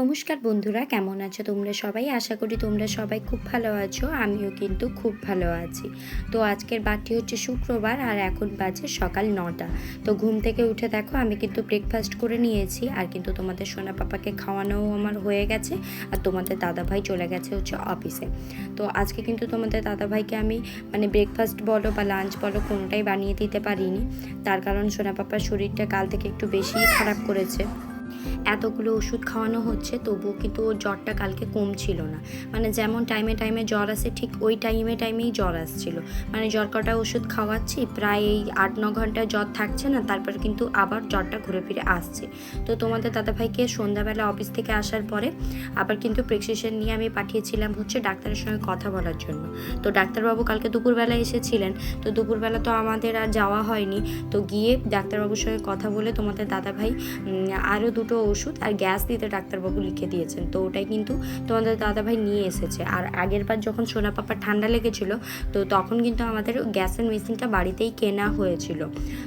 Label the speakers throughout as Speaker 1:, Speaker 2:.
Speaker 1: নমস্কার বন্ধুরা, কেমন আছো তোমরা সবাই? আশা করি তোমরা সবাই খুব ভালো আছো, আমিও কিন্তু খুব ভালো আছি। তো আজকের বারটি হচ্ছে শুক্রবার আর এখন বাজে সকাল নটা। তো ঘুম থেকে উঠে দেখো, আমি কিন্তু ব্রেকফাস্ট করে নিয়েছি, আর কিন্তু তোমাদের সোনা পাপাকে খাওয়ানোও আমার হয়ে গেছে, আর তোমাদের দাদাভাই চলে গেছে হচ্ছে অফিসে তো আজকে কিন্তু তোমাদের দাদাভাইকে আমি মানে ব্রেকফাস্ট বলো বা লাঞ্চ বলো কোনোটাই বানিয়ে দিতে পারিনি। তার কারণ সোনা পাপার শরীরটা কাল থেকে একটু বেশিই খারাপ করেছে। এতগুলো ওষুধ খাওয়ানো হচ্ছে, তবুও কিন্তু ওর জ্বরটা কালকে কম ছিল না। মানে যেমন টাইমে টাইমে জ্বর আসে, ঠিক ওই টাইমে টাইমেই জ্বর আসছিল। মানে জ্বর কটা ওষুধ খাওয়াচ্ছি, প্রায় এই আট, ন ঘণ্টা জ্বর থাকছে না, তারপর কিন্তু আবার জ্বরটা ঘুরে ফিরে আসছে। তো তোমাদের দাদাভাইকে সন্ধ্যাবেলা অফিস থেকে আসার পরে আবার কিন্তু প্রেসক্রিপশন নিয়ে আমি পাঠিয়েছিলাম হচ্ছে ডাক্তারের সঙ্গে কথা বলার জন্য। তো ডাক্তারবাবু কালকে দুপুরবেলা এসেছিলেন, তো দুপুরবেলা তো আমাদের আর যাওয়া হয়নি। তো গিয়ে ডাক্তারবাবুর সঙ্গে কথা বলে তোমাদের দাদাভাই আরও দুটো ওষুধ আর গ্যাস দিতে ডাক্তারবাবু লিখে দিয়েছেন। তো ওটাই কিন্তু তোমাদের দাদাভাই নিয়ে এসেছে। আর আগের বার যখন সোনা পাপার ঠান্ডা লেগেছিল, তো তখন কিন্তু আমাদের গ্যাসের মেশিনটা বাড়িতেই কেনা হয়েছিল।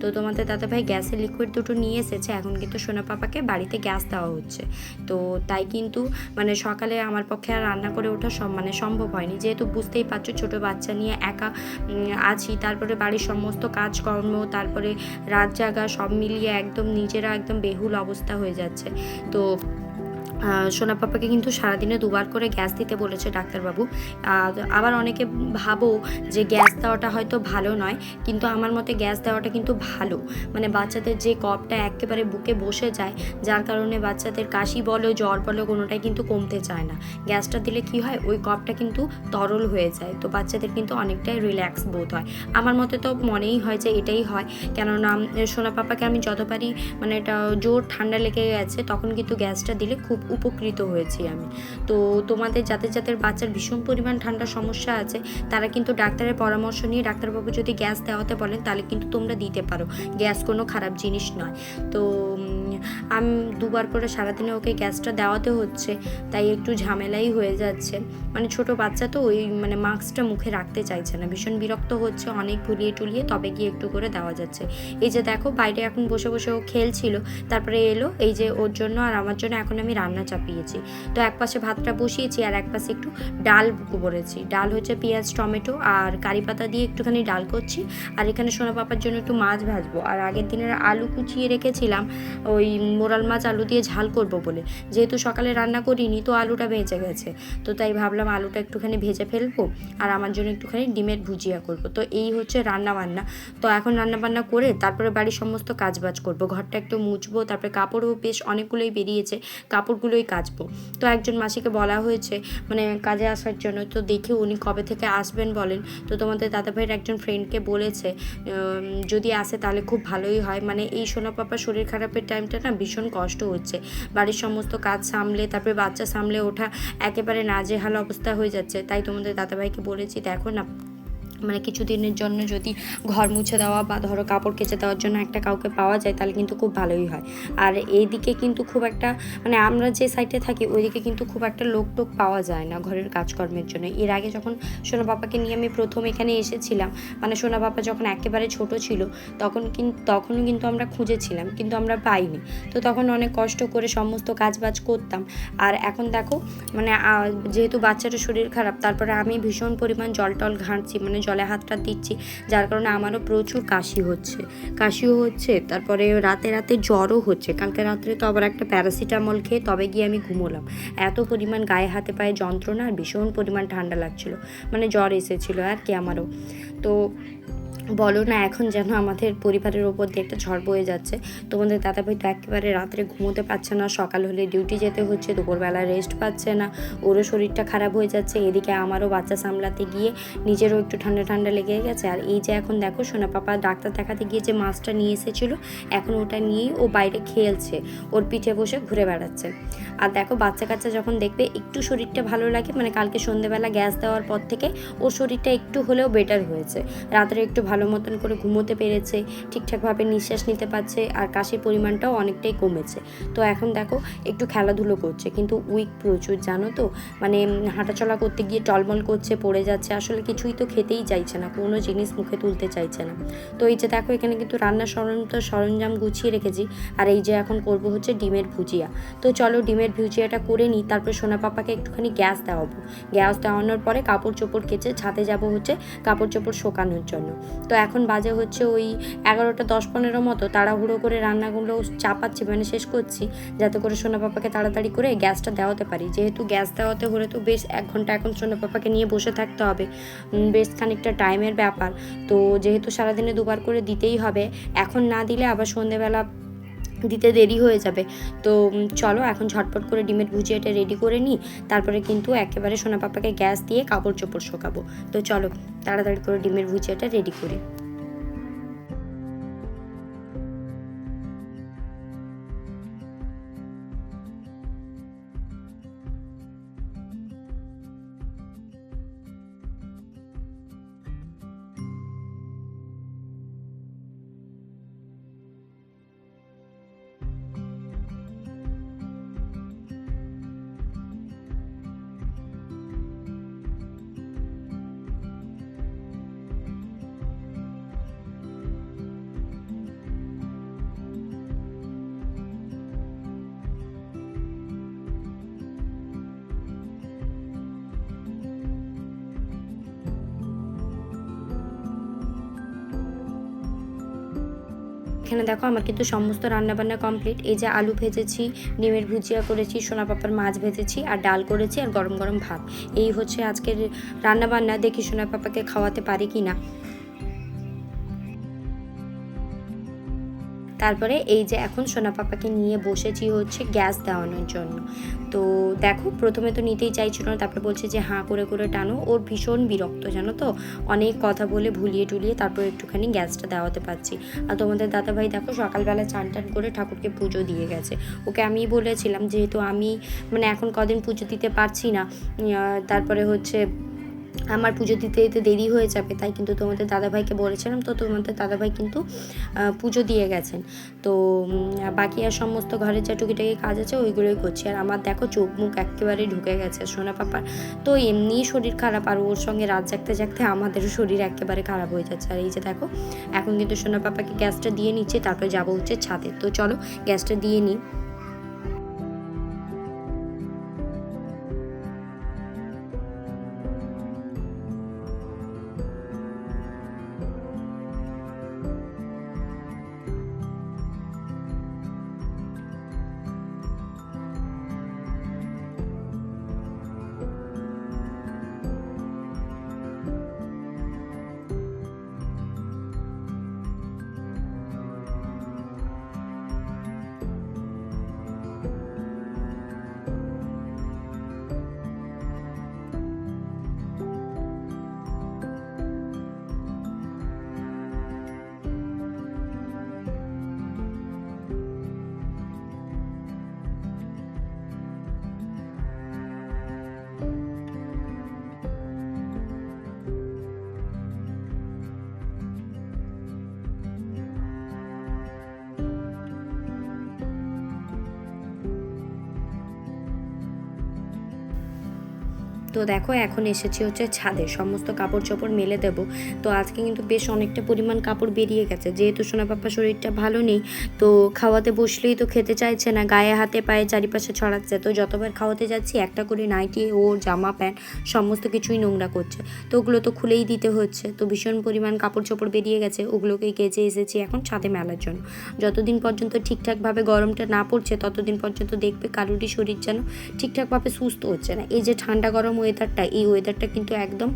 Speaker 1: তো তোমাদের দাদাভাই গ্যাসের লিকুইড দুটো নিয়ে এসেছে, এখন কিন্তু সোনা পাপাকে বাড়িতে গ্যাস দেওয়া হচ্ছে। তো তাই কিন্তু মানে সকালে আমার পক্ষে আর রান্না করে ওঠা সব মানে সম্ভব হয়নি। যেহেতু বুঝতেই পারছ ছোটো বাচ্চা নিয়ে একা আছি। তারপরে বাড়ির সমস্ত কাজকর্ম, তারপরে রাত জাগা সব মিলিয়ে একদম নিজেরা একদম বেহুল অবস্থা হয়ে যাচ্ছে। তো সোনা পাপাকে কিন্তু সারাদিনে দুবার করে গ্যাস দিতে বলেছে ডাক্তারবাবু। আবার অনেকে ভাবো যে গ্যাস দেওয়াটা হয়তো ভালো নয়, কিন্তু আমার মতে গ্যাস দেওয়াটা কিন্তু ভালো। মানে বাচ্চাদের যে কপটা একেবারে বুকে বসে যায়, যার কারণে বাচ্চাদের কাশি বলো, জ্বর বলো, কোনোটাই কিন্তু কমতে চায় না। গ্যাসটা দিলে কি হয়? ওই কপটা কিন্তু তরল হয়ে যায়। তো বাচ্চাদের কিন্তু অনেকটাই রিল্যাক্স বোধ হয়। আমার মতে তো মনেই হয় যে এটাই হয়। কেননা, সোনা পাপাকে আমি যতবারই মানে এটা জোর ঠান্ডা লেগে গেছে, তখন কিন্তু গ্যাসটা দিলে খুব উপকৃত হয়েছি আমি। তো তোমাদের যাদের যাদের বাচ্চার ভীষণ পরিমাণ ঠান্ডা সমস্যা আছে, তারা কিন্তু ডাক্তারের পরামর্শ নিয়ে ডাক্তারবাবু যদি গ্যাস দেওয়াতে বলেন, তাহলে কিন্তু তোমরা দিতে পারো। গ্যাস কোনো খারাপ জিনিস নয়। তো আমি, দুবার করে সারাদিনে ওকে গ্যাসটা দেওয়াতে হচ্ছে, তাই একটু ঝামেলাই হয়ে যাচ্ছে। মানে ছোট বাচ্চা তো ওই মানে মাস্কটা মুখে রাখতে চাইছে না, ভীষণ বিরক্ত হচ্ছে, অনেক ভুলিয়ে টুলিয়ে তবে গিয়ে একটু করে দেওয়া যাচ্ছে। এই যে দেখো, বাইরে এখন বসে বসে ও খেলছিল, তারপরে এলো, এই যে ওর জন্য আর আমার জন্য এখন আমি রান্না চাপিয়েছি। তো এক পাশে ভাতটা বসিয়েছি আর এক পাশে একটু ডাল করেছি ডাল হচ্ছে পেঁয়াজ, টমেটো আর কারি পাতা দিয়ে একটুখানি ডাল করছি। আর এখানে সোনা পাপার জন্য একটু মাছ ভাজবো। আর আগের দিনের আলু কুচিয়ে রেখেছিলাম, ওই মোরাল মাছ আলু দিয়ে ঝাল করব বলে। যেহেতু সকালে রান্না করিনি, তো আলুটা বেঁচে গেছে। তো তাই ভাবলাম আলুটা একটুখানি ভেজে ফেলব আর আমার জন্য একটুখানি ডিমের ভুজিয়া করব। তো এই হচ্ছে রান্না বান্না। তো এখন রান্না বান্না করে তারপরে বাড়ির সমস্ত কাজ বাজ করব। ঘরটা একটু মুছবো, তারপরে কাপড়ও বেশ অনেকগুলোই বেরিয়েছে, কাপড়গুলোই কাচবো। তো একজন মাসিকে বলা হয়েছে মানে কাজে আসার জন্য। তো দেখি উনি কবে থেকে আসবেন বলেন। তো তোমাদের দাদাভাইয়ের একজন ফ্রেন্ডকে বলেছে যদি আসে তাহলে খুব ভালোই হয়। মানে এই সোনা পাপার শরীর খারাপের টাইমটা না ভীষণ কষ্ট হচ্ছে। বাড়ির সমস্ত কাজ সামলে, তারপরে বাচ্চা সামলে ওঠা একেবারে নাজেহাল অবস্থা হয়ে যাচ্ছে। তাই তোমাদের দাদাভাইকে বলেছি, দেখো না মানে কিছুদিনের জন্য যদি ঘর মুছে দেওয়া বা ধরো কাপড় কেচে দেওয়ার জন্য একটা কাউকে পাওয়া যায়, তাহলে কিন্তু খুব ভালোই হয়। আর এইদিকে কিন্তু খুব একটা মানে আমরা যে সাইডে থাকি, ওইদিকে কিন্তু খুব একটা লোক টোক পাওয়া যায় না ঘরের কাজকর্মের জন্য। এর আগে যখন সোনা বাবাকে নিয়ে আমি প্রথম এখানে এসেছিলাম মানে সোনা বাবা যখন একেবারে ছোট ছিল, তখন কিন্তু তখনও কিন্তু আমরা খুঁজেছিলাম, কিন্তু আমরা পাইনি। তো তখন অনেক কষ্ট করে সমস্ত কাজ বাজ করতাম। আর এখন দেখো মানে যেহেতু বাচ্চাটার শরীর খারাপ, তারপরে আমি ভীষণ পরিমাণ জল টল ঘাঁটছি মানে জলে হাতটা দিচ্ছি, যার কারণে আমারও প্রচুর কাশি হচ্ছে। কাশিও হচ্ছে, তারপরে রাতে রাতে জ্বরও হচ্ছে। কালকে রাত্রে তো আবার একটা প্যারাসিটামল খেয়ে তবে গিয়ে আমি ঘুমোলাম। এত পরিমাণ গায়ে হাতে পায়ে যন্ত্রণা আর ভীষণ পরিমাণ ঠান্ডা লাগছিল। মানে জ্বর এসেছিল আর কি আমারও। তো বলো না, এখন যেন আমাদের পরিবারের ওপর দিয়ে একটা ঝড় বয়ে যাচ্ছে। তোমাদের দাদাভাই তো একেবারে রাত্রে ঘুমোতে পারছে না, সকাল হলে ডিউটি যেতে হচ্ছে, দুপুরবেলা রেস্ট পাচ্ছে না, ওরও শরীরটা খারাপ হয়ে যাচ্ছে, এদিকে আমারও বাচ্চা সামলাতে গিয়ে নিজেরও একটু ঠান্ডা ঠান্ডা লেগে গেছে। আর এই যে এখন দেখো, সোনা পাপা ডাক্তার দেখাতে গিয়ে যে মাছটা নিয়ে এসেছিল, এখন ওটা নিয়েই ও বাইরে খেলছে, ওর পিঠে বসে ঘুরে বেড়াচ্ছে। আর দেখো, বাচ্চা কাচ্চা যখন দেখবে, একটু শরীরটা ভালো লাগে মানে কালকে সন্ধেবেলা গ্যাস দেওয়ার পর থেকে ওর শরীরটা একটু হলেও বেটার হয়েছে। রাত্রে একটু ভালো ভালো মতন করে ঘুমোতে পেরেছে, ঠিকঠাকভাবে নিঃশ্বাস নিতে পারছে আর কাশির পরিমাণটাও অনেকটাই কমেছে। তো এখন দেখো, একটু খেলাধুলো করছে। কিন্তু উইক প্রচুর, জানো তো? মানে হাঁটাচলা করতে গিয়ে টলমল করছে, পড়ে যাচ্ছে। আসলে কিছুই তো খেতেই চাইছে না, কোনো জিনিস মুখে তুলতে চাইছে না। তো এই যে দেখো, এখানে কিন্তু রান্নার সরঞ্জাম সরঞ্জাম গুছিয়ে রেখেছি। আর এই যে এখন করব হচ্ছে ডিমের ভুজিয়া। তো চলো ডিমের ভুজিয়াটা করে নিই, তারপর সোনা পাপাকে একটুখানি গ্যাস দেওয়াবো। গ্যাস দেওয়ানোর পরে কাপড় চোপড় কেচে ছাদে যাব হচ্ছে কাপড় চোপড় শোকানোর জন্য। তো এখন বাজে হচ্ছে ওই এগারোটা দশ পনেরো মতো। তাড়াহুড়ো করে রান্নাগুলো চাপাচ্ছি মানে শেষ করছি, যাতে করে সোনা পাপাকে তাড়াতাড়ি করে গ্যাসটা দেওয়াতে পারি। যেহেতু গ্যাস দেওয়াতে হলে তো বেশ এক ঘণ্টা এখন সোনা পাপাকে নিয়ে বসে থাকতে হবে। বেশ খানিকটা টাইমের ব্যাপার। তো যেহেতু সারাদিনে দুবার করে দিতেই হবে, এখন না দিলে আবার সন্ধেবেলা দিতে দেরি হয়ে যাবে। তো চলো এখন ঝটপট করে ডিমের ভুজিয়াটা রেডি করে নিই। তারপরে কিন্তু একেবারে সোনা পাপাকে গ্যাস দিয়ে কাপড় চোপড় শোকাবো। তো চলো, তাড়াতাড়ি করে ডিমের ভুজিয়াটা রেডি করি। এখানে দেখো আমার কিন্তু সমস্ত রান্নাবান্না কমপ্লিট এই যে আলু ভেজেছি, ডিমের ভুজিয়া করেছি, সোনা পাপার মাছ ভেজেছি, আর ডাল করেছি, আর গরম গরম ভাত। এই হচ্ছে আজকের রান্নাবান্না। দেখি সোনা পাপাকে খাওয়াতে পারি কি না তারপরে এই যে এখন সোনা পাপাকে নিয়ে বসেছি হচ্ছে গ্যাস দেওয়ানোর জন্য। তো দেখো, প্রথমে তো নিতেই চাইছিল না, তারপরে বলছে যে হাঁ করে করে টানো। ওর ভীষণ বিরক্ত, জানো তো? অনেক কথা বলে ভুলিয়ে টুলিয়ে তারপর একটুখানি গ্যাসটা দেওয়াতে পারছি। আর তোমাদের দাদাভাই দেখো, সকালবেলা চান টান করে ঠাকুরকে পুজো দিয়ে গেছে। ওকে আমি বলেছিলাম, যেহেতু আমি মানে এখন কদিন পুজো দিতে পারছি না তারপরে হচ্ছে আমার পুজো দিতে দিতে দেরি হয়ে যাবে, তাই কিন্তু তোমাদের দাদাভাইকে বলেছিলাম, তো তোমাদের দাদাভাই কিন্তু পুজো দিয়ে গেছেন। তো বাকি আর সমস্ত ঘরের যা টুকিটাকি কাজ আছে ওইগুলোই করছি। আর আমার দেখো চোখ মুখ একেবারে ঢুকে গেছে সোনা পাপার। তো এমনিই শরীর খারাপ, আর ওর সঙ্গে রাত জাগতে জাগতে আমাদেরও শরীর একেবারে খারাপ হয়ে যাচ্ছে। আর এই যে দেখো, এখন কিন্তু সোনা পাপাকে গ্যাসটা দিয়ে নিচ্ছে, তারপরে যাব হচ্ছে ছাদে। তো চলো, গ্যাসটা দিয়ে নিই। তো দেখো, এখন এসেছি হচ্ছে ছাদে। সমস্ত কাপড় চোপড় মেলে দেবো। তো আজকে কিন্তু বেশ অনেকটা পরিমাণ কাপড় বেরিয়ে গেছে। যেহেতু সোনা পাপা শরীরটা ভালো নেই, তো খাওয়াতে বসলেই তো খেতে চাইছে না। গায়ে, হাতে, পায়ে চারিপাশে ছড়াচ্ছে। তো যতবার খাওয়াতে যাচ্ছি, একটা করে নাইটি ও জামা, প্যান্ট, সমস্ত কিছুই নোংরা করছে। তো ওগুলো তো খুলেই দিতে হচ্ছে। তো ভীষণ পরিমাণ কাপড় চোপড় বেরিয়ে গেছে। ওগুলোকেই কেচে এসেছি এখন ছাদে মেলার জন্য। যতদিন পর্যন্ত ঠিকঠাকভাবে গরমটা না পড়ছে, ততদিন পর্যন্ত দেখবে কারুরই শরীর যেন ঠিকঠাকভাবে সুস্থ হচ্ছে না। এই যে ঠান্ডা গরম ওয়েদারটা এই ওয়েদারটা কিন্তু একদম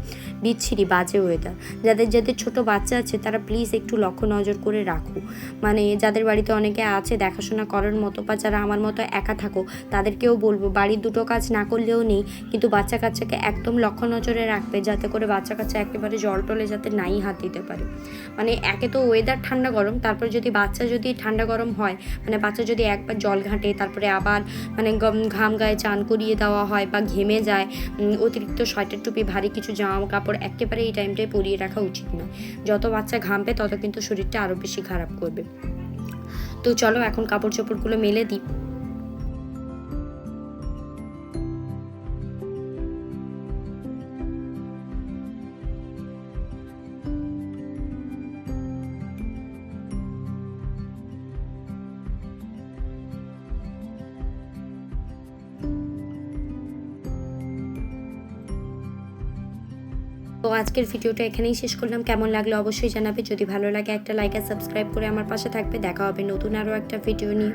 Speaker 1: বিচ্ছিরি, বাজে ওয়েদার যাদের যাদের ছোট বাচ্চা আছে, তারা প্লিজ একটু লক্ষ্য নজর করে রাখো। মানে যাদের বাড়িতে অনেকে আছে, দেখাশোনা করার মতো বা যারা আমার মতো একা থাকো, তাদেরকেও বলব, বাড়ির দুটো কাজ না করলেও নেই, কিন্তু বাচ্চা কাচ্চাকে একদম লক্ষ্য নজরে রাখবে, যাতে করে বাচ্চা কাচ্চা একেবারে জল টলে যাতে নাই হাত দিতে পারে। মানে একে তো ওয়েদার ঠান্ডা গরম, তারপর যদি বাচ্চা যদি ঠান্ডা গরম হয় মানে বাচ্চা যদি একবার জল ঘাঁটে, তারপরে আবার মানে ঘাম গায়ে চান করিয়ে দেওয়া হয় বা ঘেমে যায় অতিরিক্ত সোয়েটার টুপি, ভারী কিছু জামা কাপড় একেবারে এই টাইমটায় পরিয়ে রাখা উচিত নয় যত বাচ্চা ঘামবে, তত কিন্তু শরীরটা আরও বেশি খারাপ করবে। তো চলো, এখন কাপড় চোপড়গুলো মেলে দিই। তো আজকের ভিডিওটা এখানেই শেষ করলাম। কেমন লাগল অবশ্যই জানাবে। যদি ভালো লাগে একটা লাইক আর সাবস্ক্রাইব করে আমার পাশে থাকবে। দেখা হবে নতুন আরও একটা ভিডিও নিয়ে।